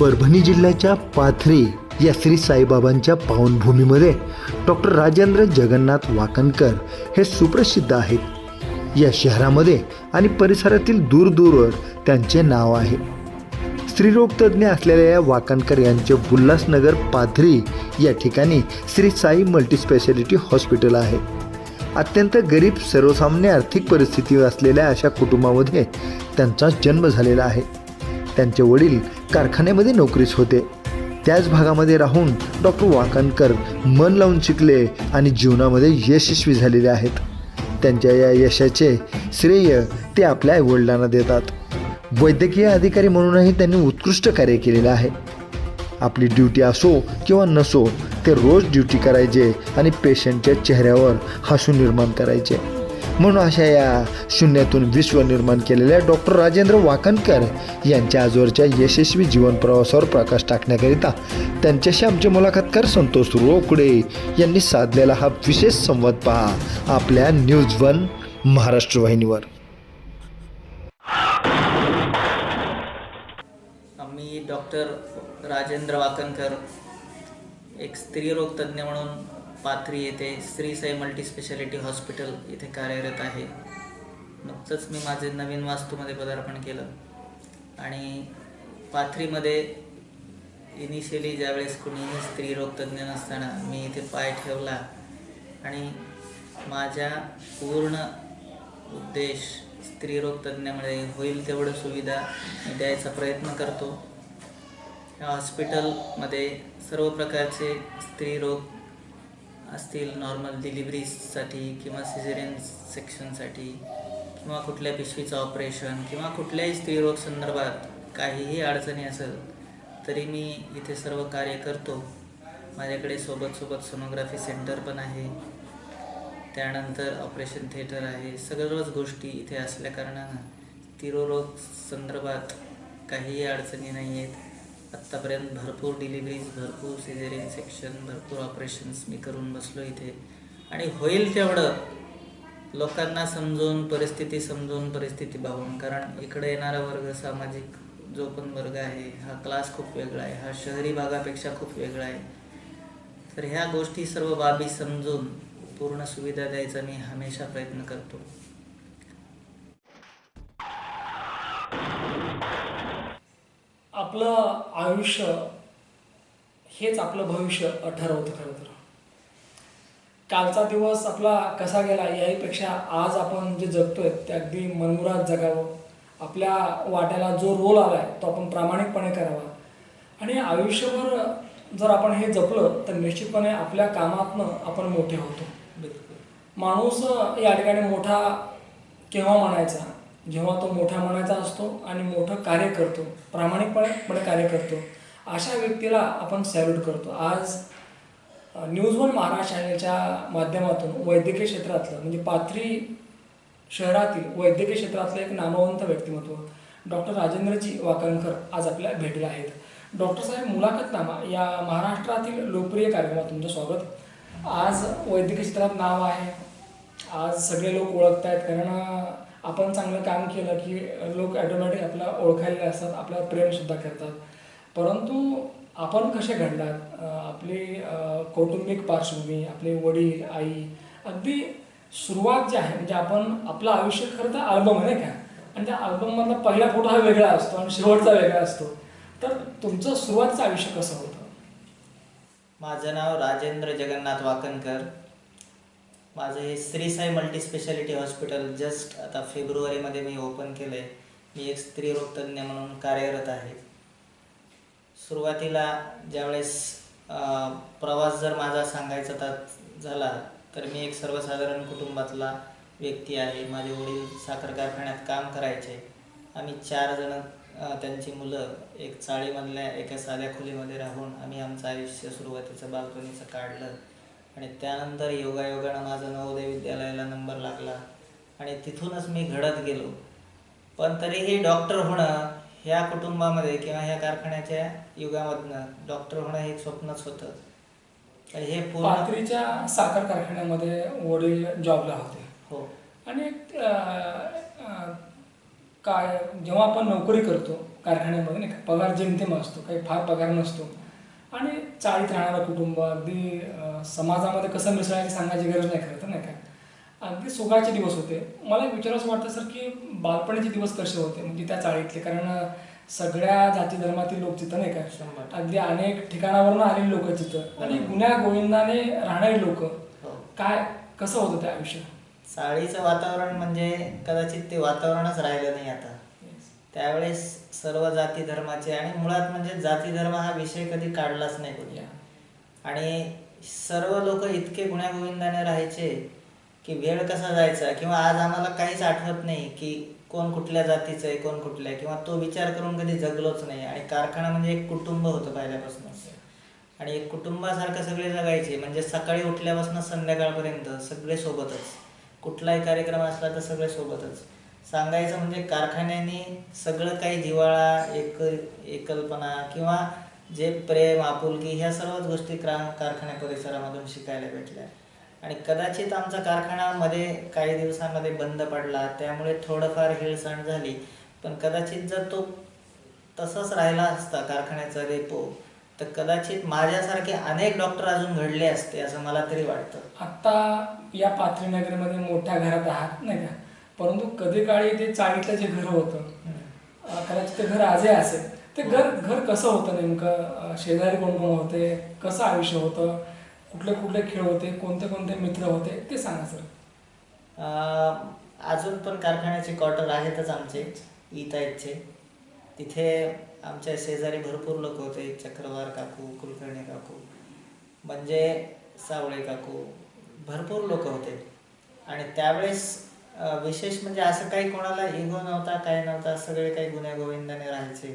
परभणी जिल्ह्याच्या पाथरी या श्री साईबाबांच्या पावनभूमीमध्ये डॉक्टर राजेंद्र जगन्नाथ वाकणकर हे सुप्रसिद्ध आहेत. या शहरामध्ये आणि परिसरातील दूरदूरवर त्यांचे नाव आहे. स्त्रीरोगतज्ञ असलेल्या या वाकणकर यांचे उल्हासनगर पाथरी या ठिकाणी श्री साई मल्टीस्पेशालिटी हॉस्पिटल आहे. अत्यंत गरीब सर्वसामान्य आर्थिक परिस्थिती असलेल्या अशा कुटुंबामध्ये त्यांचा जन्म झालेला आहे. त्यांचे वडील कारखान्यामध्ये नोकरीस होते. त्याच भागामध्ये राहून डॉक्टर वाकणकर मन लावून शिकले आणि जीवनामध्ये यशस्वी झालेले आहेत. त्यांच्या या यशाचे श्रेय ते आपल्या आईवडिलांना देतात. वैद्यकीय अधिकारी म्हणूनही त्यांनी उत्कृष्ट कार्य केलेलं आहे. आपली ड्युटी असो किंवा नसो ते रोज ड्युटी करायचे आणि पेशंटच्या चेहऱ्यावर हसू निर्माण करायचे. म्हणून अशा या शून्यातून विश्व निर्माण केलेल्या डॉक्टर राजेंद्र वाकणकर यांच्या आजवरच्या यशस्वी जीवन प्रवासावर प्रकाश टाकण्याकरिता त्यांच्याशी आमचे मुलाखतकार संतोष रोकडे यांनी साधलेला हा विशेष संवाद पहा आपल्या न्यूज वन महाराष्ट्र वाहिनीवर. आम्ही डॉक्टर राजेंद्र वाकणकर एक स्त्रीरोग तज्ज्ञ म्हणून पाथरी येथे श्री साई मल्टीस्पेशालिटी हॉस्पिटल इथे कार्यरत आहे. नुकतंच मी माझे नवीन वास्तूमध्ये पदार्पण केलं. आणि पाथरीमध्ये इनिशियली ज्यावेळेस कुणीही स्त्रीरोग तज्ज्ञ नसताना मी इथे पाय ठेवला आणि माझ्या पूर्ण उद्देश स्त्रीरोग तज्ज्ञामुळे होईल तेवढं सुविधा मी द्यायचा प्रयत्न करतो. या हॉस्पिटलमध्ये सर्व प्रकारचे स्त्रीरोग असतील नॉर्मल डिलिव्हरीसाठी किंवा सिझेरियन सेक्शनसाठी किंवा कुठल्या पिशवीचं ऑपरेशन किंवा कुठल्याही स्त्रीरोग संदर्भात काहीही अडचणी असेल तरी मी इथे सर्व कार्य करतो. माझ्याकडे सोबत सोबत सोनोग्राफी सेंटर पण आहे. त्यानंतर ऑपरेशन थिएटर आहे. सगळ्याच गोष्टी इथे असल्याकारणानं स्त्रीरोग संदर्भात काहीही अडचणी नाही आहेत आत्तापर्यंत भरपूर डिलिव्हरीज भरपूर सिझेरियन सेक्शन भरपूर ऑपरेशन्स मी करून बसलो इथे. आणि होईल तेवढं. लोकांना समजून परिस्थिती समजून परिस्थिती पाहून कारण इकडे येणारा वर्ग सामाजिक जो पण वर्ग आहे हा क्लास खूप वेगळा आहे. हा शहरी भागापेक्षा खूप वेगळा आहे. तर ह्या गोष्टी सर्व बाबी समजून पूर्ण सुविधा द्यायचा मी हमेशा प्रयत्न करतो. आपलं आयुष्य हेच आपलं भविष्य ठरवतं खरं तर. कालचा दिवस आपला कसा गेला याहीपेक्षा आज आपण जे जगतोय ते अगदी मनमुराद जगावं. आपल्या वाट्याला जो रोल आला आहे तो आपण प्रामाणिकपणे करावा. आणि आयुष्यभर जर आपण हे जपलं तर निश्चितपणे आपल्या कामातनं आपण मोठे होतो. माणूस या ठिकाणी मोठा केव्हा म्हणायचा? जेव्हा तो मोठा म्हणायचा असतो आणि मोठं कार्य करतो प्रामाणिकपणे कार्य करतो अशा व्यक्तीला आपण सॅल्यूट करतो. आज न्यूज वन महाराष्ट्र चॅनलच्या माध्यमातून वैद्यकीय क्षेत्रातलं म्हणजे पाथरी शहरातील वैद्यकीय क्षेत्रातलं एक नामवंत व्यक्तिमत्व डॉक्टर राजेंद्रजी वाकणकर आज आपल्या भेटीला आहेत. डॉक्टर साहेब मुलाखतनामा या महाराष्ट्रातील लोकप्रिय कार्यक्रमात तुमचं स्वागत. आज वैद्यकीय क्षेत्रात नाव आहे. आज सगळे लोक ओळखत आहेत कारण आपण चांगलं काम केलं की लोक ॲटोमॅटिक आपल्याला ओळखायला असतात आपल्याला प्रेमसुद्धा करतात. परंतु आपण कसे घडलात आपली कौटुंबिक पार्श्वभूमी आपले वडील आई अगदी सुरुवात जी आहे म्हणजे आपण आपलं आयुष्य खरं तर अल्बम आहे नाही का? आणि त्या अल्बममधला पहिला फोटो हा वेगळा असतो आणि शेवटचा वेगळा असतो. तर तुमचं सुरुवातचं आयुष्य कसं होतं? माझं नाव राजेंद्र जगन्नाथ वाकणकर. माझं हे Shri Sai multispeciality hospital just आता फेब्रुवारीमध्ये मी ओपन केलं आहे मी एक स्त्री रोगतज्ञ म्हणून कार्यरत आहे. सुरुवातीला ज्यावेळेस प्रवास जर माझा सांगायचा तर झाला तर मी एक सर्वसाधारण कुटुंबातला व्यक्ती आहे. माझे वडील साखर कारखान्यात काम करायचे. आम्ही चार जण त्यांची मुलं एक चाळीमधल्या एका साध्या खोलीमध्ये राहून आम्ही आमचं आयुष्य सुरुवातीचं बालपणीचं काढलं. आणि त्यानंतर योगायोगानं माझा नवोदय विद्यालयाला नंबर लागला. आणि तिथूनच मी घडत गेलो. पण तरीही डॉक्टर होणं ह्या कुटुंबामध्ये किंवा ह्या कारखान्याच्या युगामधनं डॉक्टर होणं हे स्वप्नच होतं. हे पूर्ण पाथरीच्या साखर कारखान्यामध्ये वडील जॉबला होते. हो. आणि अं, अं, काय जेव्हा आपण नोकरी करतो कारखान्यामध्ये नाही का पगार जेमतेम असतो काही फार पगार नसतो आणि चाळीत राहणारं कुटुंब अगदी समाजामध्ये कसं मिसळायचं सांगायची गरज नाही खरं तर नाही का? अगदी सुखाचे दिवस होते. मला एक विचारावं वाटतं सर की बालपणीचे दिवस कसे होते? म्हणजे त्या चाळीतले कारण सगळ्या जाती धर्मातील लोक तिथं नाही का? अगदी अनेक ठिकाणावरून आलेली लोक तिथं. आणि गुन्ह्या गोविंदाने राहणारी लोक. हो. काय कसं होतं ते आयुष्य चाळीचं वातावरण म्हणजे कदाचित ते वातावरणच राहिलं नाही आता. त्यावेळेस सर्व जाती धर्माचे आणि मुळात म्हणजे जाती धर्म हा विषय कधी काढलाच नाही कोणी आणि सर्व लोक इतके गुण्यागोविंदाने राहायचे की वेळ कसा जायचा किंवा आज आम्हाला काहीच आठवत नाही की कोण कुठल्या जातीचं आहे कोण कुठल्या किंवा तो विचार करून कधी जगलोच नाही. आणि कारखाना म्हणजे एक कुटुंब होतं पहिल्यापासून आणि एक कुटुंबासारखं सगळे जगायचे. म्हणजे सकाळी उठल्यापासून संध्याकाळपर्यंत सगळे सोबतच. कुठलाही कार्यक्रम असला तर सगळे सोबतच. सांगायचं म्हणजे कारखान्याने सगळं काही जिव्हाळा एक एकल्पना किंवा जे प्रेम आपुलकी ह्या सर्वच गोष्टी क्रा कारखान्या परिसरामधून शिकायला भेटल्या. आणि कदाचित आमचा कारखानामध्ये काही दिवसांमध्ये बंद पडला त्यामुळे थोडंफार हिळसण झाली. पण कदाचित जर तो तसाच राहिला असता कारखान्याचा रेपो तर कदाचित माझ्यासारखे अनेक डॉक्टर अजून घडले असते असं मला तरी वाटतं. आत्ता या पाथरी नगरमध्ये मोठ्या घरात आहात नाही का? परंतु कधी काळी ते चाळीतलं जे घर होतं कदाचित ते घर आजही असेल ते घर घर कसं होतं नेमकं? शेजारी कोण कोण होते? कसं आयुष्य होतं? कुठले कुठले खेळ होते? कोणते कोणते मित्र होते? ते सांगा सर. अजून पण कारखान्याचे क्वार्टर आहेतच आमचे इथायतचे तिथे आमच्या शेजारी भरपूर लोक होते चक्रवार काकू कुलकर्णी काकू म्हणजे सावळे काकू भरपूर लोक होते. आणि त्यावेळेस विशेष म्हणजे असं काही कोणाला इगो नव्हता काय नव्हता सगळे काही गुन्ह्या गोविंदाने राहायचे.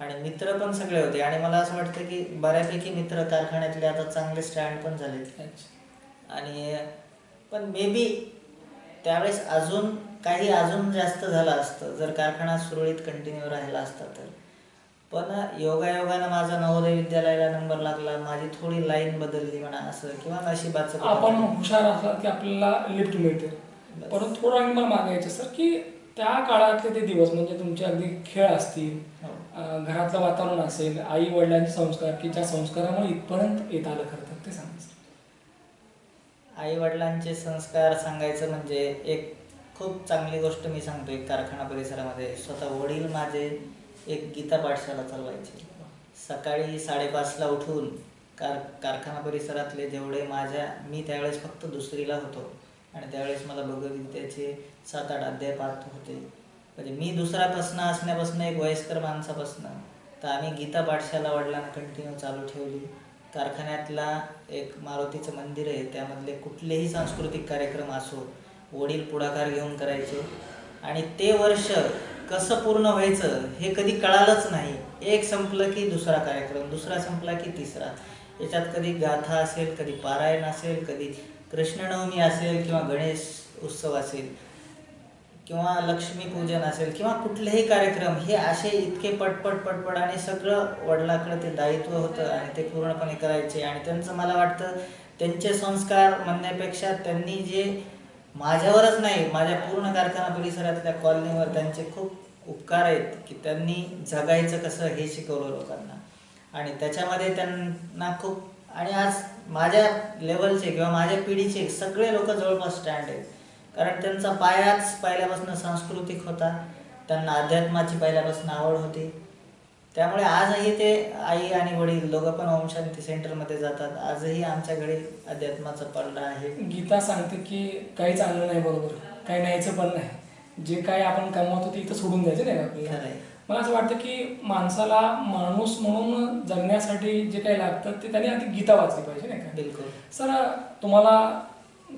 आणि मित्र पण सगळे होते. आणि मला असं वाटतं की बऱ्यापैकी मित्र कारखान्यातले आता चांगले स्टँड पण झाले आणि पण मे बी त्यावेळेस अजून काही अजून जास्त झालं असतं. जर कारखाना सुरळीत कंटिन्यू राहिला असता तर. पण योगायोगानं माझा नवोदय विद्यालयाला नंबर लागला. माझी थोडी लाईन बदलली म्हणा असं किंवा नशिबाचं आपण. हुशार असलात की आपल्याला लिफ्ट मिळते. परंतु थोडं आम्ही मला मागायचं सर की त्या काळातले ते दिवस म्हणजे तुमचे अगदी खेळ असतील हो. घरातलं वातावरण असेल आई वडिलांचे संस्कार की ज्या संस्कारामुळे इथपर्यंत येत आलं खरं तर ते सांगा आई वडिलांचे संस्कार सांगायचं म्हणजे एक खूप चांगली गोष्ट मी सांगतो एक कारखाना परिसरामध्ये. स्वतः वडील माझे एक गीता पाठशाला चालवायचे. सकाळी साडेपाचला उठून कार कारखाना परिसरातले जेवढे माझ्या मी त्यावेळेस फक्त दुसरीला होतो. आणि त्यावेळेस मला भगवद्गीतेचे सात आठ अध्याय पाहत होते. म्हणजे मी दुसरापासनं असण्यापासून एक वयस्कर माणसापासनं तर आम्ही गीता पाठशाला वडिलांना कंटिन्यू चालू ठेवली. कारखान्यातला एक मारुतीचं मंदिर आहे त्यामधले कुठलेही सांस्कृतिक कार्यक्रम असो वडील पुढाकार घेऊन करायचे. आणि ते वर्ष कसं पूर्ण व्हायचं हे कधी कळालंच नाही. एक संपलं की दुसरा कार्यक्रम दुसरा संपला की तिसरा. याच्यात कधी गाथा असेल कधी पारायण असेल कधी कृष्णनवमी असेल किंवा गणेश उत्सव असेल किंवा लक्ष्मीपूजन असेल किंवा कुठलेही कार्यक्रम हे असे इतके पटपट पटपट आणि सगळं वडिलाकडे ते दायित्व होतं आणि ते पूर्णपणे करायचे. आणि त्यांचं मला वाटतं त्यांचे संस्कार म्हणण्यापेक्षा त्यांनी जे माझ्यावरच नाही माझ्या पूर्ण कारखाना परिसरातल्या कॉलनीवर त्यांचे खूप उपकार आहेत की त्यांनी जगायचं कसं हे शिकवलं लोकांना. आणि त्याच्यामध्ये त्यांना खूप आणि आज माझ्या लेवलचे किंवा माझ्या पिढीचे सगळे लोक जवळपास स्टँड आहेत. कारण त्यांचा पायाच पहिल्यापासून सांस्कृतिक होता. त्यांना अध्यात्माची पहिल्यापासून आवड होती. त्यामुळे आजही ते आई आणि वडील दोघं पण ओम शांती सेंटरमध्ये जातात. आजही आमच्या घरी अध्यात्माचा पडला आहे. गीता सांगते की काही चांगलं नाही बरोबर काही न्यायचं पण नाही. जे काही आपण कमवतो ते इथं सोडून द्यायचं नाही आपल्याला. मला असं वाटतं की माणसाला माणूस म्हणून जगण्यासाठी जे काही लागतं ते त्याने आधी गीता वाचली पाहिजे नाही का? बिलकुल. सर तुम्हाला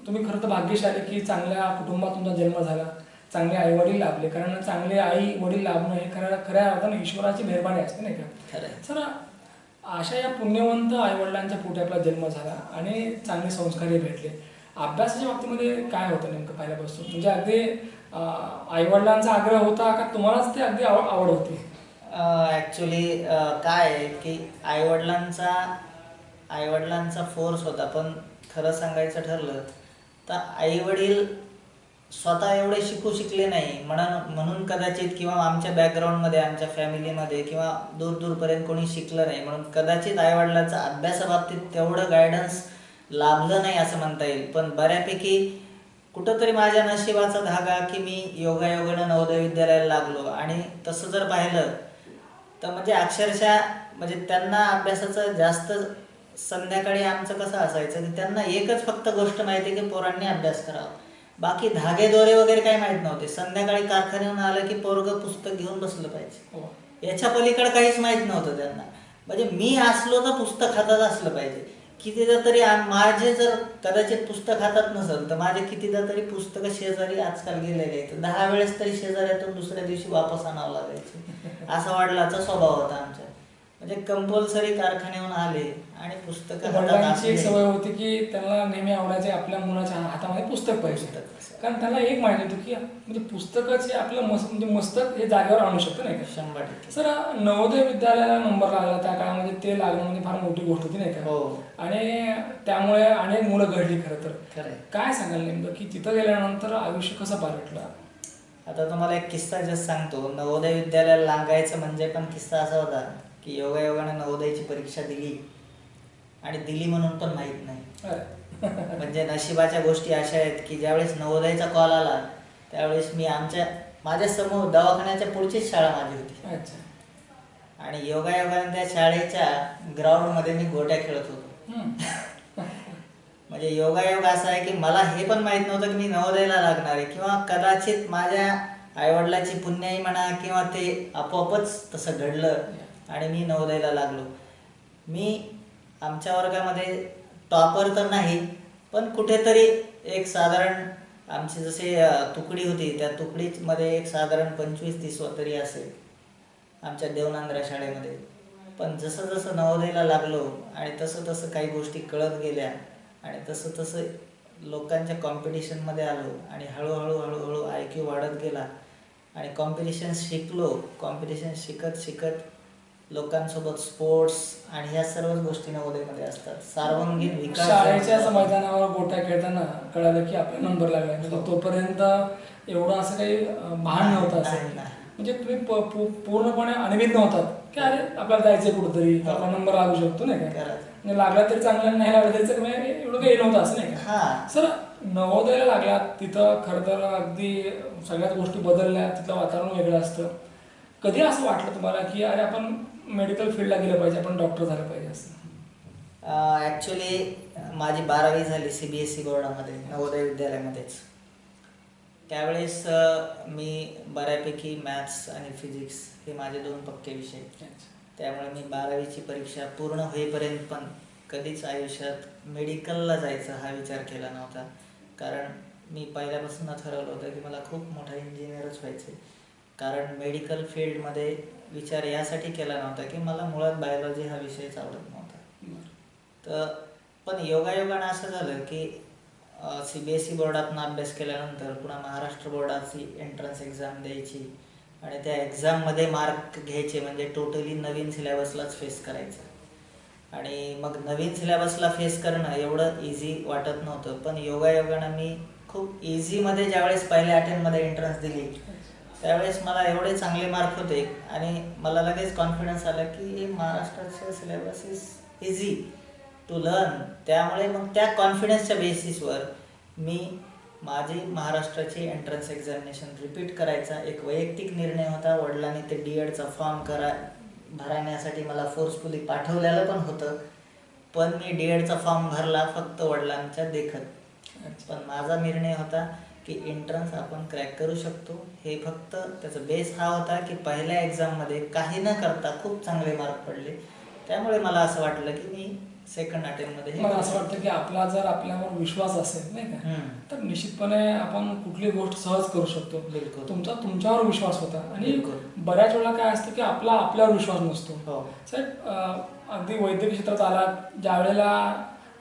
तुम्ही खरं तर भाग्यशाली की चांगल्या कुटुंबात तुमचा जन्म झाला चांगले आई वडील लाभले कारण चांगले आई वडील लाभणं हे खऱ्या खऱ्या अर्थानं ईश्वराची मेहरबानी असते नाही का? सर अशा या पुण्यवंत आईवडिलांच्या पोटी आपला जन्म झाला आणि चांगले संस्कारही भेटले. अभ्यासाच्या बाबतीमध्ये काय होतं नेमकं पहिल्यापासून? म्हणजे अगदी आईवडिलांचा आग्रह होता का? तुम्हालाच ते अगदी आवड आवड होती. ॲक्च्युली काय आहे की आईवडिलांचा आईवडिलांचा फोर्स होता. पण खरं सांगायचं ठरलं तर आईवडील स्वतः एवढे शिकू शिकले नाही. म्हणून म्हणून कदाचित किंवा आमच्या बॅकग्राऊंडमध्ये आमच्या फॅमिलीमध्ये किंवा दूर दूरपर्यंत कोणी शिकलं नाही. म्हणून कदाचित आईवडिलांचा अभ्यासाबाबतीत तेवढं गायडन्स लाभलं नाही असं म्हणता येईल. पण बऱ्यापैकी कुठंतरी माझ्या नशिबाचा धागा की मी योगायोगानं नवोदय विद्यालयाला लागलो. आणि तसं जर पाहिलं तर म्हणजे अक्षरशः म्हणजे त्यांना अभ्यासाचं जास्त संध्याकाळी आमचं कसं असायचं की त्यांना एकच फक्त गोष्ट माहिती की पोरांनी अभ्यास करावा. बाकी धागे दोरे वगैरे काही माहीत नव्हते. संध्याकाळी कारखान्याहून आलं की पोरग पुस्तक घेऊन बसलं पाहिजे. हो. याच्या पलीकडे काहीच माहीत नव्हतं त्यांना. म्हणजे मी असलो तर पुस्तक हातात असलं पाहिजे. कितीदा तरी माझे जर कदाचित पुस्तक हातात नसेल तर माझे कितीदा तरी पुस्तकं शेजारी आजकाल गेलेले आहेत. दहा वेळेस तरी शेजाऱ्यातून दुसऱ्या दिवशी वापस आणावं लागायचे. असा वडिलाचा स्वभाव होता आमच्या म्हणजे कंपल्सरी कारखान्याहून आले आणि पुस्तकं वडिलांची एक. सवय होती की त्यांना नेहमी आवडायचे आपल्या मुलाच्या हातामध्ये पुस्तक पाहिजे. कारण त्यांना एक माहिती होती की म्हणजे पुस्तकाचे आपलं मस्त म्हणजे मस्तक हे जागेवर आणू शकतं नाही का? शंभर टक्के. सर नवोदय विद्यालयाला नंबर लागला त्या काळामध्ये ते लागणं म्हणजे फार मोठी गोष्ट होती नाही का? हो. आणि त्यामुळे अनेक मुलं घडली खरं तर. खरंय काय सांगाल नेमकं की तिथं गेल्यानंतर आयुष्य कसं पालटलं? आता तुम्हाला एक किस्सा जस्ट सांगतो. नवोदय विद्यालयाला लागायचं म्हणजे पण किस्सा असा होता. की योगायोगाने नवोदयची परीक्षा दिली. आणि दिली म्हणून पण माहीत नाही. म्हणजे नशिबाच्या गोष्टी अशा आहेत की ज्यावेळेस नवोदयचा कॉल आला त्यावेळेस मी आमच्या माझ्यासमोर दवाखान्याच्या पुढचीच शाळा माझी होती. अच्छा. आणि योगायोगाने त्या शाळेच्या ग्राउंडमध्ये मी गोट्या खेळत होतो. म्हणजे योगायोग असा आहे की मला हे पण माहीत नव्हतं की मी नवोदयला लागणार आहे. किंवा कदाचित माझ्या आईवडिलाची पुण्याई म्हणा किंवा ते आपोआपच तसं घडलं. आणि मी नवोदयला लागलो. मी आमच्या वर्गामध्ये टॉपर तर नाही पण कुठेतरी एक साधारण आमची जसे तुकडी होती त्या तुकडीमध्ये एक साधारण पंचवीस तीस तरी असेल आमच्या देवनांद्रा शाळेमध्ये. पण जसं जसं नवोदयला लागलो आणि तसं तसं काही गोष्टी कळत गेल्या आणि तसं तसं लोकांच्या कॉम्पिटिशनमध्ये आलो आणि हळूहळू हळूहळू आय क्यू वाढत गेला आणि कॉम्पिटिशन शिकलो. कॉम्पिटिशन शिकत शिकत लोकांसोबत स्पोर्ट्स आणि ह्या सर्वच गोष्टी नवोदयमध्ये असतात. सार्वजनिक विकास शाळेच्याच मैदानावर गोट्या खेळताना कळालं की आपला नंबर लागला. म्हणजे तोपर्यंत एवढं असं काही भान नव्हतं असं. म्हणजे तुम्ही पूर्णपणे अनभिज्ञ नव्हतात की अरे आपल्याला जायचंय कुठंतरी. हो. आपला नंबर लागू शकतो नाही का. म्हणजे लागला तरी चांगला नाही लागला तरी चांगलं, म्हणजे एवढं काही नव्हतं असं नाही का? हा. सर नवोदयला लागला. तिथं खरं तर अगदी सगळ्याच गोष्टी बदलल्या. तिथलं वातावरण वेगळं असतं. कधी असं वाटलं तुम्हाला की अरे आपण मेडिकल फील्डला गेलं पाहिजे आपण डॉक्टर झालं पाहिजे असं? ॲक्च्युली माझी बारावी झाली सी बी एस सी बोर्डामध्ये नवोदय विद्यालयामध्येच. त्यावेळेस अ, मी बऱ्यापैकी मॅथ्स आणि फिजिक्स हे माझे दोन पक्के विषय. त्यामुळे मी बारावीची परीक्षा पूर्ण होईपर्यंत पण कधीच आयुष्यात मेडिकलला जायचं हा विचार केला नव्हता. कारण मी पहिल्यापासून ठरवलं होतं की मला खूप मोठा इंजिनियरच व्हायचं आहे कारण मेडिकल फील्डमध्ये विचार यासाठी केला नव्हता की मला मुळात बायोलॉजी हा विषयच आवडत नव्हता. तर पण योगायोगानं असं झालं की सी बी एस ई बोर्डातून अभ्यास केल्यानंतर पुन्हा महाराष्ट्र बोर्डाची एंट्रन्स एक्झाम द्यायची आणि त्या एक्झाममध्ये मार्क घ्यायचे म्हणजे टोटली नवीन सिलेबसलाच फेस करायचं. आणि मग नवीन सिलेबसला फेस करणं एवढं इझी वाटत नव्हतं. पण योगायोगानं मी खूप इझीमध्ये ज्यावेळेस पहिल्या अटेम्प्टमध्ये एंट्रन्स दिली त्यावेळेस मला एवढे चांगले मार्क होते आणि मला लगेच कॉन्फिडन्स आला की हे महाराष्ट्राचे syllabus is easy to learn त्यामुळे मग त्या कॉन्फिडन्सच्या बेसिसवर मी माझी महाराष्ट्राची एंट्रन्स एक्झामिनेशन रिपीट करायचा. एक वैयक्तिक निर्णय होता. वडिलांनी ते डी एडचा फॉर्म करा भरण्यासाठी मला फोर्सफुली पाठवलेलं पण होतं. पण मी डी एडचा फॉर्म भरला फक्त वडिलांच्या देखत. पण माझा निर्णय होता की एंट्रन्स आपण क्रॅक करू शकतो हे फक्त त्याचा बेस हा होता की पहिल्या एक्झाममध्ये काही न करता खूप चांगले मार्क पडले त्यामुळे मला असं वाटलं की मी सेकंड अटेम्प्टमध्ये मला असं. वाटतं की आपला जर आपल्यावर विश्वास असेल नाही का. तर निश्चितपणे आपण कुठली गोष्ट सहज करू शकतो बिलकुल. तुमचा तुमच्यावर विश्वास होता आणि. बऱ्याच वेळेला काय असतं की आपला आपल्यावर विश्वास नसतो हो साहेब अगदी वैद्यकीय क्षेत्रात आला ज्या वेळेला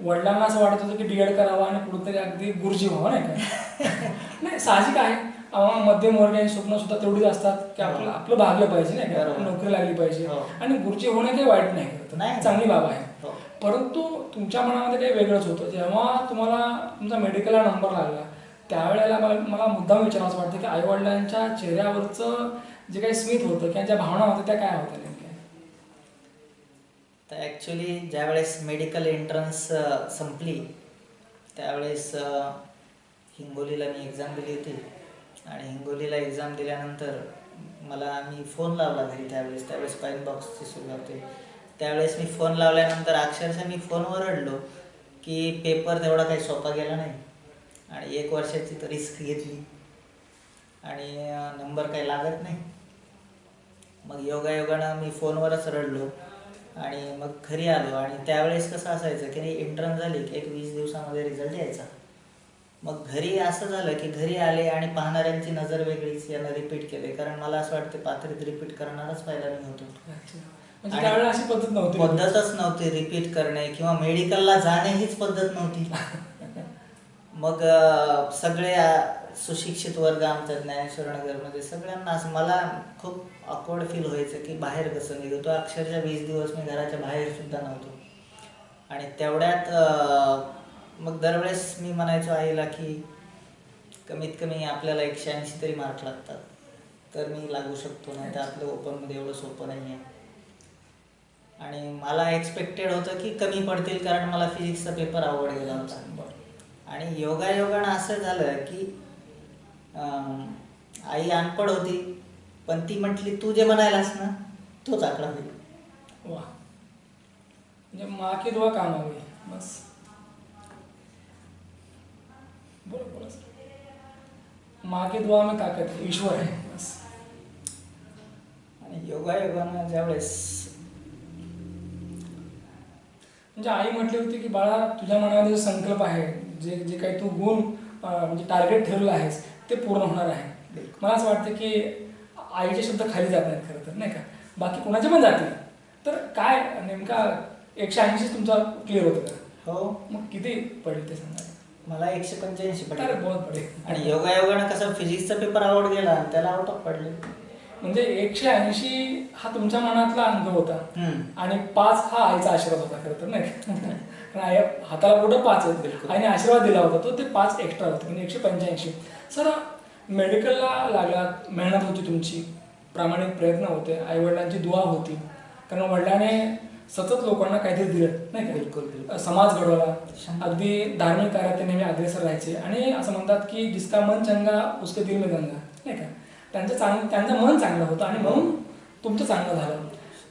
वडिलांना असं वाटत होतं की डीएड करावा आणि कुठेतरी अगदी गुरुजी व्हावं नाही का? नाही साहजिक आहे. अं, मध्यमवर्गीय स्वप्न सुद्धा तेवढीच असतात की आपलं आपलं भागलं पाहिजे नाही का. नोकरी लागली पाहिजे. हो. आणि गुरुजी होणं काही वाईट नाही. चांगली बाब आहे. हो. परंतु तुमच्या मनामध्ये काही वेगळंच होतं. जेव्हा तुम्हाला तुमचा मेडिकलला नंबर लागला त्यावेळेला मला मुद्दाम विचारावं वाटतं की आईवडिलांच्या चेहऱ्यावरचं जे काही स्मित होतं किंवा ज्या भावना होत्या त्या काय होत्या तर ॲक्च्युली ज्यावेळेस मेडिकल एंट्रन्स संपली त्यावेळेस हिंगोलीला मी एक्झाम दिली होती. आणि हिंगोलीला एक्झाम दिल्यानंतर मला मी फोन लावला घरी त्यावेळेस त्यावेळेस पाईन बॉक्सची सुरुवात होती. त्यावेळेस मी फोन लावल्यानंतर अक्षरशः मी फोनवर रडलो की पेपर तेवढा काही सोपा गेला नाही. आणि एक वर्षाची तर रिस्क घेतली. आणि नंबर काही लागत नाही. मग योगायोगानं मी फोनवरच रडलो. आणि मग घरी आलो आणि त्यावेळेस कसं असायचं की एंट्रन्स झाली की एक वीस दिवसामध्ये रिझल्ट यायचा. मग घरी असं झालं की घरी आले आणि पाहणाऱ्यांची नजर वेगळीच यानं रिपीट केले. कारण मला असं वाटतं पात्रीत रिपीट करणारच पहिला मी होतो. म्हणजे अशी पद्धत नव्हती. पद्धतच नव्हती रिपीट करणे किंवा मेडिकलला जाणे हीच पद्धत नव्हती. मग अं, सगळे अं, सुशिक्षित वर्ग आमच्या ज्ञानेश्वर नगरमध्ये सगळ्यांना असं मला खूप ऑकवर्ड फील व्हायचं की बाहेर कसं निघतो अक्षरशः वीस दिवस मी घराच्या बाहेर सुद्धा नव्हतो. आणि तेवढ्यात मग दरवेळेस मी म्हणायचो आईला की कमीत कमी आपल्याला एकशे ऐंशी तरी मार्क लागतात. तर मी लागू शकतो नाही तर आपलं ओपनमध्ये एवढं सोपं नाही आहे. आणि मला एक्सपेक्टेड होतं की कमी पडतील कारण मला फिजिक्सचा पेपर आवड गेला होता. आणि योगायोगानं असं झालं की आई अनपड होती. पण ती म्हटली तू जे म्हणायलास ना तोच आकडा होईल. वा. म्हणजे मा की दुआ काम होईल बस. बोला बोला. सर माँ की दुआ में ताकत ईश्वर आहे. बस. आणि योगायोगानं ज्यावेळेस म्हणजे आई म्हटली होती की बाळा तुझ्या मनामध्ये जो संकल्प आहे जे जे काही तू गुण म्हणजे टार्गेट ठरवलं आहेस ते पूर्ण होणार आहे. मला असं वाटतं की आईचे शब्द खाली जात नाहीत खरं तर नाही का? बाकी कोणाचे पण जातील तर काय नेमका एकशे ऐंशी तुमचा क्लिअर होतं का? हो. मग किती पडले ते सांगा. मला एकशे पंच्याऐंशी पडले. बहुत पडे आणि योगायोगानं कसं फिजिक्सचा पेपर आवड गेला आणि त्याला आउट ऑफ पडले. म्हणजे एकशे ऐंशी हा तुमच्या मनातला अंक होता. आणि पाच हा आईचा आशीर्वाद होता खरं तर नाही आई हाताला कुठं पाच आहेत? बिलकुल. आईने आशीर्वाद दिला होता तो ते पाच एक्स्ट्रा होते. म्हणजे एकशे पंच्याऐंशी. सर मेडिकलला लागलात मेहनत होती तुमची प्रामाणिक प्रयत्न होते आईवडिलांची दुआ होती. कारण वडिलांने सतत लोकांना काहीतरी दिलं नाही का? बिलकुल, बिलकुल. समाज घडवला. अगदी धार्मिक कार्यात ते नेहमी अग्रेसर राहायचे. आणि असं म्हणतात की जिसका मन चंगा उसके दिल में गंगा नाही का? त्यांचं चांग त्यांचं मन चांगलं होतं आणि म्हणून तुमचं चांगलं झालं.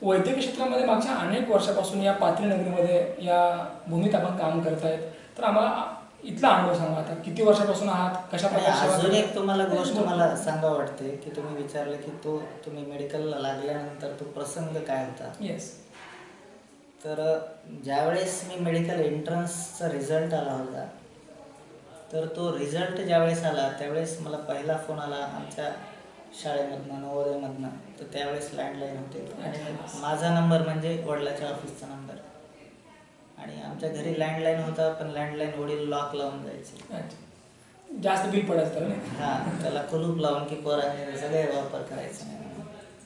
वैद्यकीय क्षेत्रामध्ये मागच्या अनेक वर्षापासून या पाथरी नगरीमध्ये या भूमीत आपण काम करतायत. तर आम्हाला इथला अनुभव सांगा आता. किती वर्षापासून आहात? कशा अजून? एक तुम्हाला गोष्ट मला सांगा वाटते की तुम्ही विचारलं की तो तुम्ही मेडिकलला लागल्यानंतर तो प्रसंग काय होता? येस तर ज्यावेळेस मी मेडिकल एंट्रन्सचा रिझल्ट आला होता तर तो रिझल्ट ज्यावेळेस आला त्यावेळेस मला पहिला फोन आला आमच्या शाळेमधनं नवोदयमधनं. तर त्यावेळेस लँडलाईन होते. आणि माझा नंबर म्हणजे वडिलाच्या ऑफिसचा नंबर आणि आमच्या घरी लँडलाईन होता पण लँडलाईन वडील लॉक लावून जायचे. जास्त बिल नाही हा त्याला कुलूप लावून की पोरांनी सगळे वापर करायचा नाही.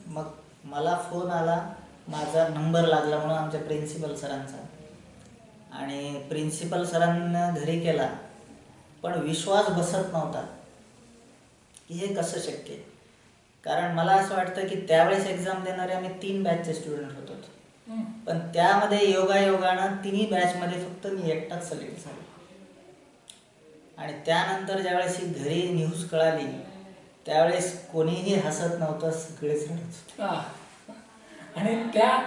मग मला फोन आला माझा नंबर लागला म्हणून आमच्या प्रिन्सिपल सरांचा आणि प्रिन्सिपल सरांना घरी केला पण विश्वास बसत नव्हता की हे कसं शक्य आहे कारण मला असं वाटतं की त्यावेळेस एक्झाम देणारे आम्ही तीन बॅचचे स्टुडंट होतो. पण त्यामध्ये योगायोगानं तिन्ही बॅचमध्ये फक्त मी एकटाच सिलेक्ट झालो. आणि त्यानंतर ज्यावेळेस ही घरी न्यूज कळाली त्यावेळेस कोणीही हसत नव्हतं सगळेच रडत होते. आणि त्या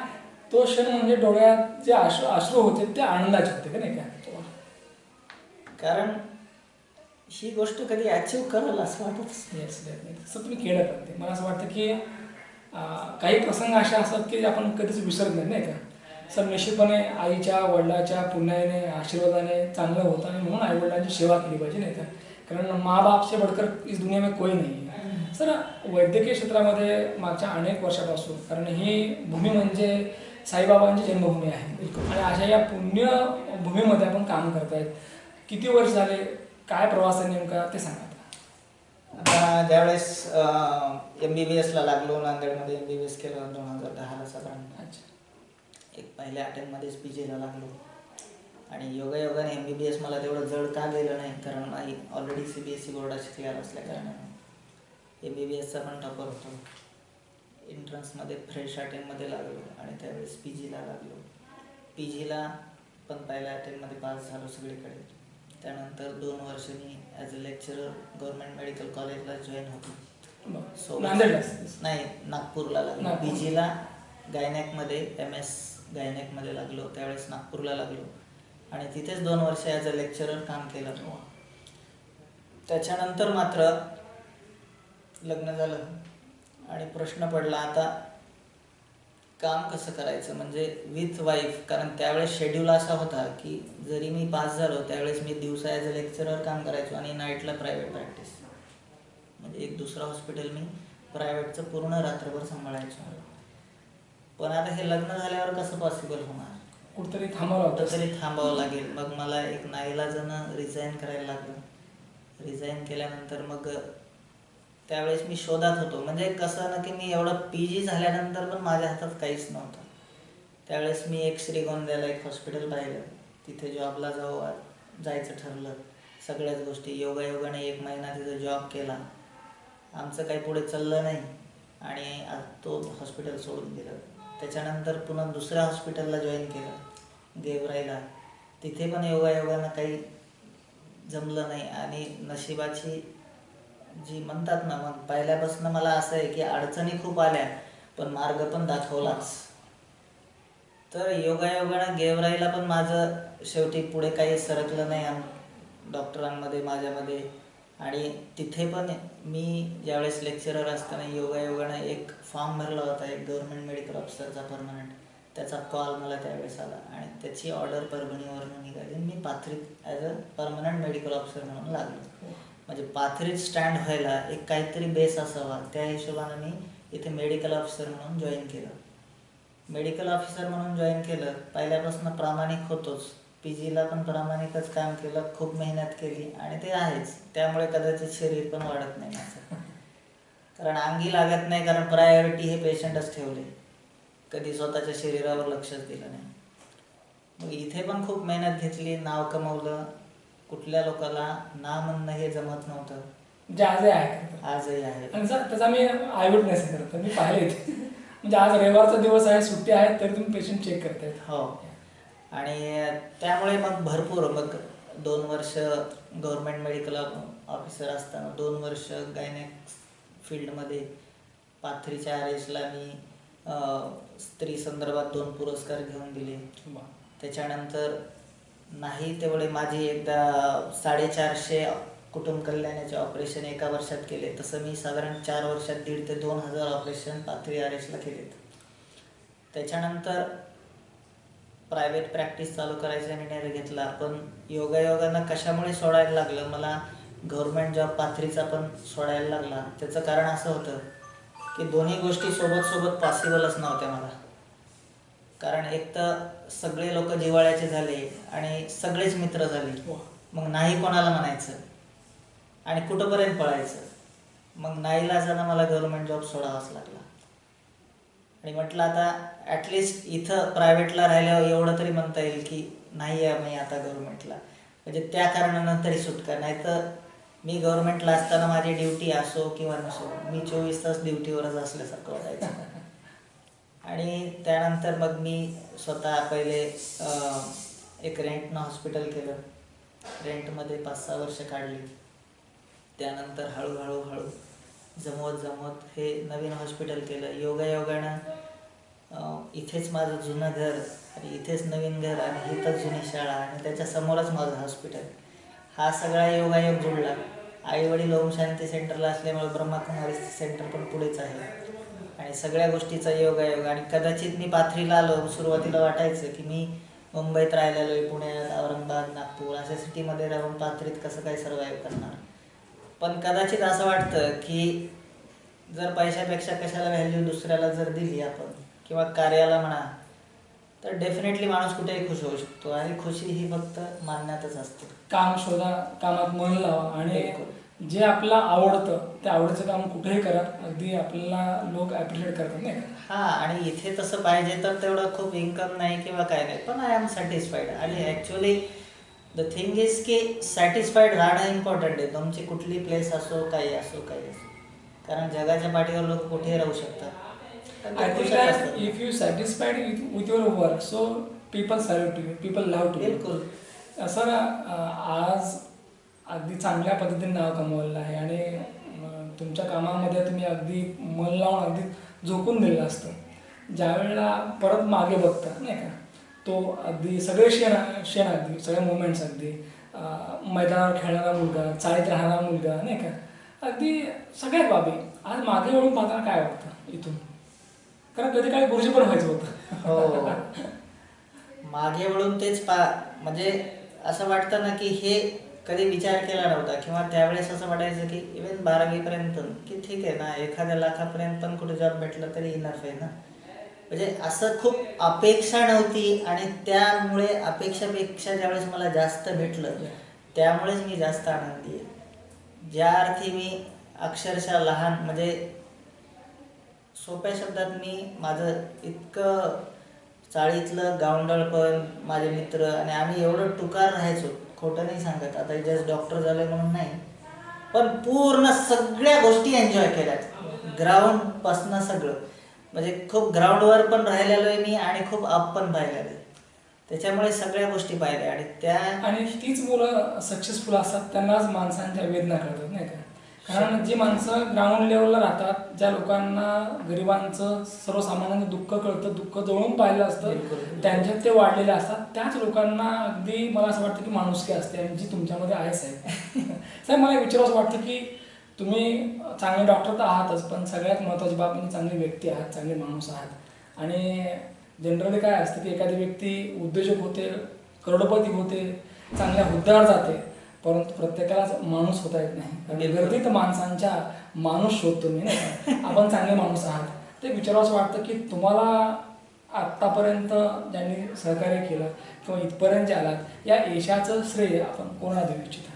तो क्षण म्हणजे डोळ्यात जे अश्रू अश्रू होते ते आनंदाचे होते का नाही का? कारण ही गोष्ट कधी अचीव कराल असं वाटतच नाही. तुम्ही केलं मला असं वाटतं की काही प्रसंग असे असतात की आपण कधीच विसरत नाही नाही का? सर निश्चितपणे आईच्या वडिलाच्या पुण्याने आशीर्वादाने चांगलं होतं आणि म्हणून आई वडिलांची सेवा केली पाहिजे नाही का? कारण माँ बाप से बढ़कर इस दुनिया में कोई नाही. सर वैद्यकीय क्षेत्रामध्ये मागच्या अनेक वर्षापासून कारण ही भूमी म्हणजे साईबाबांची जन्मभूमी आहे. आणि अशा या पुण्य भूमीमध्ये आपण काम करतायत. किती वर्ष झाले? काय प्रवास आहे नेमका? ते सांगा. आता. ज्यावेळेस एम बी बी एसला लागलो नांदेडमध्ये एम बी बी एस केलं दोन हजार दहाला साधारण एक पहिल्या अटेम्पमध्येच पी जीला लागलो. आणि योगायोगाने एम बी बी एस मला तेवढं जड का गेलं नाही कारण माझी already C B S C बोर्डाची क्लिअर असल्या कारणाने. एम बी बी एसचा पण टॉपर होतो. एंट्रन्समध्ये फ्रेश अटेम्पमध्ये लागलो आणि त्यावेळेस पी जीला लागलो. पी जीला पण पहिल्या अटेम्पमध्ये पास झालो सगळीकडे. त्यानंतर दोन वर्ष मी as a lecturer government medical कॉलेजला जॉईन होतो. नांदेडला नाही नागपूरला लागलो. पी जीला गायनॅकमध्ये एम एस गायनॅकमध्ये लागलो. त्यावेळेस नागपूरला लागलो. आणि तिथेच दोन वर्ष ॲज अ लेक्चरर काम केलं. त्याच्यानंतर मात्र लग्न झालं. आणि प्रश्न पडला. आता काम कसं करायचं? म्हणजे विथ वाईफ कारण त्यावेळेस शेड्यूल असा होता की जरी मी पास झालो त्यावेळेस मी दिवसा ॲज अ लेक्चरर काम करायचो आणि नाईटला प्रायव्हेट प्रॅक्टिस म्हणजे एक दुसरं हॉस्पिटल मी प्रायव्हेटचं पूर्ण रात्रभर सांभाळायचो. पण आता हे लग्न झाल्यावर कसं पॉसिबल होणार? कुठतरी थांबवलं होतं तरी थांबावं लागेल. मग मला एक नाईलाजानं रिझाईन करायला लागलं. रिझाईन केल्यानंतर मग त्यावेळेस मी शोधात होतो. म्हणजे कसं ना की मी एवढं पी जी झाल्यानंतर पण माझ्या हातात काहीच नव्हतं. त्यावेळेस मी एक श्रीगोंद्याला एक हॉस्पिटल पाहिलं. तिथे जॉबला जाऊ जायचं ठरलं. सगळ्याच गोष्टी योगायोगाने एक महिना तिथं जॉब केला. आमचं काही पुढे चाललं नाही. आणि तो हॉस्पिटल सोडून दिलं. त्याच्यानंतर पुन्हा दुसऱ्या हॉस्पिटलला जॉईन केलं. गेवराईला तिथे पण योगायोगानं काही जमलं नाही. आणि नशिबाची जी म्हणतात ना मग पहिल्यापासून मला असं आहे की अडचणी खूप आल्या पण मार्ग पण दाखवलाच. तर योगायोगानं गेवराईला पण माझं शेवटी पुढे काही सरकलं नाही डॉक्टरांमध्ये माझ्यामध्ये. आणि तिथे पण मी ज्यावेळेस लेक्चरर असताना योगायोगानं एक फॉर्म भरला होता एक गव्हर्नमेंट मेडिकल ऑफिसरचा परमनंट त्याचा कॉल मला त्यावेळेस आला आणि त्याची ऑर्डर परभणीवरून निघाली मी पाथरीत as a permanent medical officer म्हणून लागलो. म्हणजे पाथरीत स्टँड व्हायला एक काहीतरी बेस असावा त्या हिशोबानं मी इथे मेडिकल ऑफिसर म्हणून जॉईन केलं. मेडिकल ऑफिसर म्हणून जॉईन केलं पहिल्यापासून प्रामाणिक होतोच. पी जीला पण प्रामाणिकच काम केलं खूप मेहनत केली आणि ते आहेच. त्यामुळे कदाचित शरीर पण वाढत नाही माझं. कारण अंगी लागत नाही कारण प्रायोरिटी हे पेशंटच ठेवले. कधी स्वतःच्या शरीरावर लक्षच दिलं नाही. मग इथे पण खूप मेहनत घेतली नाव कमवलं कुठल्या लोकाला ना म्हणणं हे जमत नव्हतं. जे आजही आहे. आजही आहे. आणि सर त्याचा मी आय आहे खरं तर. मी पाहिले म्हणजे आज रविवारचा दिवस आहे सुट्टी आहे तरी तुम्ही पेशंट चेक करतायत. हो. आणि त्यामुळे मग भरपूर मग दोन वर्ष गव्हर्नमेंट मेडिकल ऑफिसर असताना दोन वर्ष गायनेक फील्डमध्ये पाथरीच्या आर एसला मी स्त्री संदर्भात दोन पुरस्कार घेऊन दिले. त्याच्यानंतर नाही तेवढे माझी एकदा साडेचारशे कुटुंब कल्याणाचे ऑपरेशन एका वर्षात केले. तसं मी साधारण चार वर्षात दीड ते दोन हजार ऑपरेशन पाथरी आर एसला केलेत. त्याच्यानंतर प्रायव्हेट प्रॅक्टिस चालू करायचा निर्णय घेतला. पण योगायोगानं कशामुळे सोडायला लागलं? मला गव्हर्नमेंट जॉब पाथरीचा पण सोडायला लागला. त्याचं कारण असं होतं की दोन्ही गोष्टी सोबत सोबत पॉसिबलच नव्हत्या मला. कारण एक तर सगळे लोक जिवाळ्याचे झाले आणि सगळेच मित्र झाले. मग नाही कोणाला म्हणायचं? आणि कुठंपर्यंत पळायचं? मग नाहीला जाणं मला गव्हर्नमेंट जॉब सोडावाच लागला. आणि म्हटलं आता ॲटलिस्ट इथं प्रायव्हेटला राहिल्यावर एवढं तरी म्हणता येईल की नाही आहे मी आता गव्हर्नमेंटला म्हणजे त्या कारणानं तरी सुटका. नाही तर मी गव्हर्नमेंटला असताना माझी ड्युटी असो किंवा नसो मी चोवीस तास ड्युटीवरच असल्यासारखं वाटायचं. आणि त्यानंतर मग मी स्वतः पहिले एक रेंटनं हॉस्पिटल केलं. रेंटमध्ये पाच सहा वर्ष काढली. त्यानंतर हळूहळू हळू जमवत जमवत हे नवीन हॉस्पिटल केलं. योगायोगानं इथेच माझं जुनं घर आणि इथेच नवीन घर आणि इथंच जुनी शाळा आणि त्याच्या समोरच माझं हॉस्पिटल हा सगळा योगायोग जुळला आई वडील ओम शांती सेंटरला असल्यामुळे ब्रह्माकुमारी सेंटर पण पुढेच आहे. आणि सगळ्या गोष्टीचा योगायोग आणि कदाचित मी पाथरीला आलो सुरुवातीला वाटायचं की मी मुंबईत राहिलेलो आहे पुण्यात औरंगाबाद नागपूर अशा सिटीमध्ये राहून पाथरीत कसं काय सर्वाईव्ह करणार? पण कदाचित असं वाटतं की जर पैशापेक्षा कशाला व्हॅल्यू दुसऱ्याला जर दिली आपण किंवा कार्याला म्हणा तर डेफिनेटली माणूस कुठेही खुश होऊ शकतो. आणि खुशी ही फक्त मानण्यातच असते. काम शोधा कामात मन लावा आणि. जे आपल्याला आवडतं ते आवडीचं काम कुठेही करा. अगदी आपल्याला लोक ॲप्रिशिएट करतात नाही का? हा आणि इथे तसं पाहिजे तर तेवढं खूप इन्कम नाही किंवा काय नाही पण आय एम सॅटिस्फाईड आणि ॲक्च्युली द थिंग इज की सॅटिस्फाईड राहणं इम्पॉर्टंट आहे. तुमची कुठली प्लेस असो काही असो काही असो. कारण जगाच्या पाठीवर लोक कुठेही राहू शकतात. पण ते आय थिंक खुशाल दॅट असतात. If you satisfied with your work so people salute to you people love to बिलकुल. असं ना अं, आज अगदी चांगल्या पद्धतीने नाव कमवलेलं आहे आणि तुमच्या कामामध्ये तुम्ही अगदी मन लावून अगदी झोकून दिलेलं असतं. ज्यावेळेला परत मागे बघता नाही का तो अगदी सगळे शेण शेण अगदी सगळे मुवमेंट्स अगदी मैदानावर खेळणारा मुलगा चाळीत राहणारा मुलगा नाही का अगदी सगळ्यात बाबी. आज मागे वळून पाहताना काय वाटतं इथून? कारण कधी काही बुरशी पण व्हायचं होतं. हो. मागे वळून तेच पा म्हणजे असं वाटतं ना की हे कधी विचार केला नव्हता किंवा त्यावेळेस असं वाटायचं की इवन बारावीपर्यंत की ठीक आहे ना एखाद्या लाखापर्यंत पण कुठे जॉब भेटला तरी इनफ आहे ना. म्हणजे असं खूप अपेक्षा नव्हती आणि त्यामुळे अपेक्षापेक्षा ज्यावेळेस मला जास्त भेटलं त्यामुळेच मी जास्त आनंदी आहे. ज्या अर्थी मी अक्षरशः लहान म्हणजे सोप्या शब्दात मी माझं इतकं चाळीतलं गावंडळपण माझे मित्र आणि आम्ही एवढं टुकार राहायचो. खोटं नाही सांगत. आता जस्ट डॉक्टर झालं म्हणून नाही. पण पूर्ण सगळ्या गोष्टी एन्जॉय केल्यात. ग्राउंडपासनं सगळं. म्हणजे खूप ग्राउंडवर पण राहिलेलो आहे मी आणि खूप अप पण राहिलेलो त्याच्यामुळे सगळ्या गोष्टी पाहिल्या. आणि त्या आणि तीच मुलं सक्सेसफुल असतात त्यांनाच माणसांच्या वेदना कळतात नाही का? कारण जी माणसं ग्राउंड लेवलला राहतात ज्या लोकांना गरिबांचं सर्वसामान्यांचं दुःख कळतं दुःख जवळून पाहिलं असतं. त्यांच्यात ते वाढलेले असतात. त्याच लोकांना अगदी मला असं वाटतं की माणुसकी असते आणि जी तुमच्यामध्ये आहे साहेब. साहेब मला विचारू असं वाटतं की तुम्ही चांगले डॉक्टर तर आहातच पण सगळ्यात महत्त्वाची बाब म्हणजे चांगली व्यक्ती आहात चांगले माणूस आहात. आणि जनरली काय असतं की एखादी व्यक्ती उद्योजक होते करोडपती होते चांगल्या हुद्द्यावर जाते परंतु प्रत्येकालाच माणूस होता येत नाही. कारण बिलकुल. गर्दीत माणसांच्या माणूस शोधतो मी नाही आपण चांगले माणूस आहात. ते विचारावं असं वाटतं की तुम्हाला आत्तापर्यंत ज्यांनी सहकार्य केलं किंवा इथपर्यंत जे आलात या यशाचं श्रेय आपण कोणाला देऊ इच्छिता?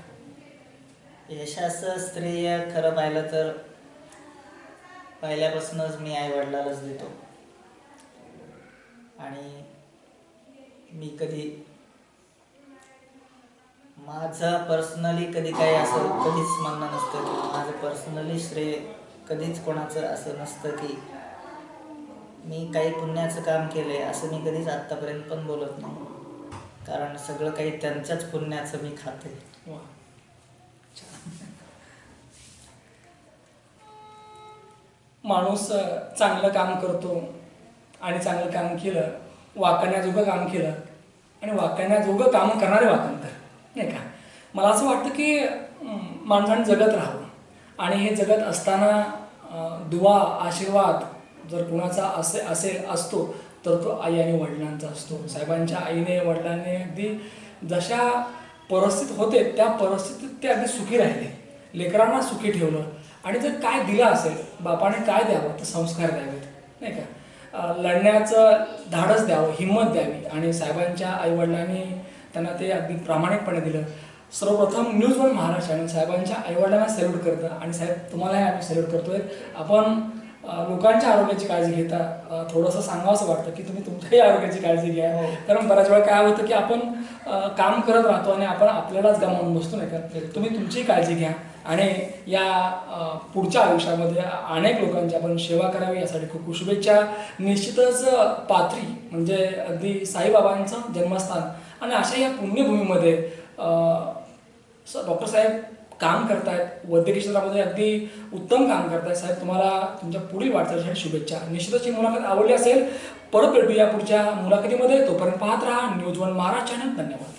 यशाचं श्रेय खरं पाहिलं तर पहिल्यापासूनच मी आई वडिलालाच देतो. आणि मी कधी माझं पर्सनली कधी काही असं कधीच म्हणणं नसतं की माझं पर्सनली श्रेय कधीच कोणाचं असं नसतं की मी काही पुण्याचं काम केलंय असं मी कधीच आत्तापर्यंत पण बोलत नाही. कारण सगळं काही त्यांच्याच पुण्याचं मी खाते. माणूस चांगलं काम करतो आणि चांगलं काम केलं वाकण्याजोगं काम केलं आणि वाकण्याजोगं काम करणारे वाकणकर. नाही का? मला असं वाटतं की माणसाने जगत राहावं. आणि हे जगत असताना दुवा आशीर्वाद जर कुणाचा असे असेल असतो तर तो आई आणि वडिलांचा असतो. साहेबांच्या आईने वडिलांनी अगदी जशा परिस्थिती होते त्या परिस्थितीत ते अगदी सुखी राहिले. लेकरांना सुखी ठेवलं. आणि जर काय दिलं असेल बापाने काय द्यावं? तर संस्कार द्यावेत. नाही का? लढण्याचं धाडस द्यावं हिंमत द्यावी. आणि साहेबांच्या आईवडिलांनी त्यांना ते अगदी प्रामाणिकपणे दिलं. सर्वप्रथम न्यूज वन महाराष्ट्र आणि साहेबांच्या आईवडिलांना सॅल्यूट करतं. आणि साहेब तुम्हालाही आम्ही सॅल्यूट करतोय. आपण लोकांच्या आरोग्याची काळजी घेता. थोडंसं सांगावंसं वाटतं की तुम्ही तुमच्याही आरोग्याची काळजी घ्या. हो. कारण बऱ्याच वेळा काय होतं की आपण काम करत राहतो आणि आपण आपल्यालाच गमावून बसतो नाही का? तुम्ही तुमची काळजी घ्या. आणि या पुढच्या आयुष्यामध्ये अनेक लोकांची आपण सेवा करावी यासाठी खूप खूप शुभेच्छा. निश्चितच अं, पाथरी म्हणजे अगदी साईबाबांचं जन्मस्थान आणि अशा या पुण्यभूमीमध्ये डॉक्टर साहेब काम करतायत. वैद्यकीय क्षेत्रामध्ये अगदी उत्तम काम करतायत. साहेब तुम्हाला तुमच्या पुढील वाटचालीसाठी शुभेच्छा. निश्चितच ही मुलाखत आवडली असेल परत भेटूया पुढच्या मुलाखतीमध्ये. तोपर्यंत पाहत राहा. News one Maharashtra channel. धन्यवाद.